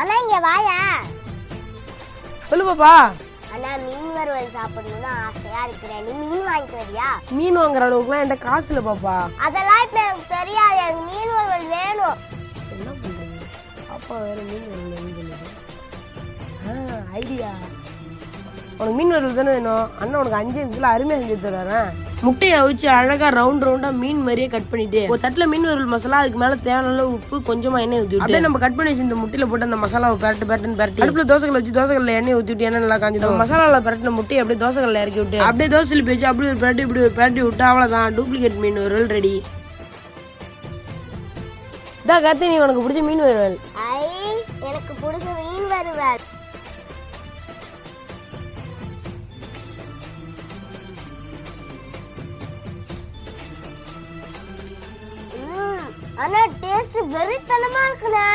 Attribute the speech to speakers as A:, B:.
A: அண்ணா இங்க வாயா.
B: சொல்லு பாப்பா.
A: அண்ணா மீன் வறுவல் சாப்பிடணும்னு ஆசையா இருக்கிறேன். நீ மீன் வாங்கிட்டு வரியா?
B: மீன் வாங்குற அளவுக்குலாம் என்கிட்ட காசு இல்லை பாப்பா.
A: அதெல்லாம் இப்ப எனக்கு தெரியாது. எனக்கு மீன் வறுவல் வேணும்.
B: என்ன பண்றது? அப்பா வேற மீன் சொல்லுது ஐடியா. உனக்கு மீன் வரல தானே வேணும்? அண்ணன் உனக்கு அஞ்சு நிமிஷத்துல அருமையா செஞ்சு தருவாரேன் முட்டையை அவிச்சு அழகா ரவுண்ட் ரவுண்டா மீன் மாதிரியே கட் பண்ணிட்டு ஒரு தட்டுல மீன் வரல் மசாலா அதுக்கு மேல தேவையான உப்பு கொஞ்சமா எண்ணெய் ஊத்தி விட்டு அப்படியே நம்ம கட் பண்ணி வச்சு இந்த முட்டையில போட்டு அந்த மசாலாவை பரட்டு பரட்டுன்னு பரட்டி அடுப்புல தோசைகள் வச்சு தோசைகள்ல எண்ணெய் ஊத்தி விட்டு எண்ணெய் நல்லா காஞ்சிடும். மசாலால பரட்டின முட்டையை அப்படியே தோசைகள்ல இறக்கி விட்டு அப்படியே தோசையில் வச்சு அப்படி ஒரு பரட்டி இப்படி ஒரு பரட்டி விட்டு அவ்வளவுதான். டூப்ளிகேட் மீன் வறுவல் ரெடி இதா கத்தி நீ உனக்கு பிடிச்ச மீன் வறுவல்?
A: ஐ எனக்கு பிடிச்ச மீன் வறுவல். ஆனா டேஸ்ட் வெறித்தனமா இருக்குண்ணே.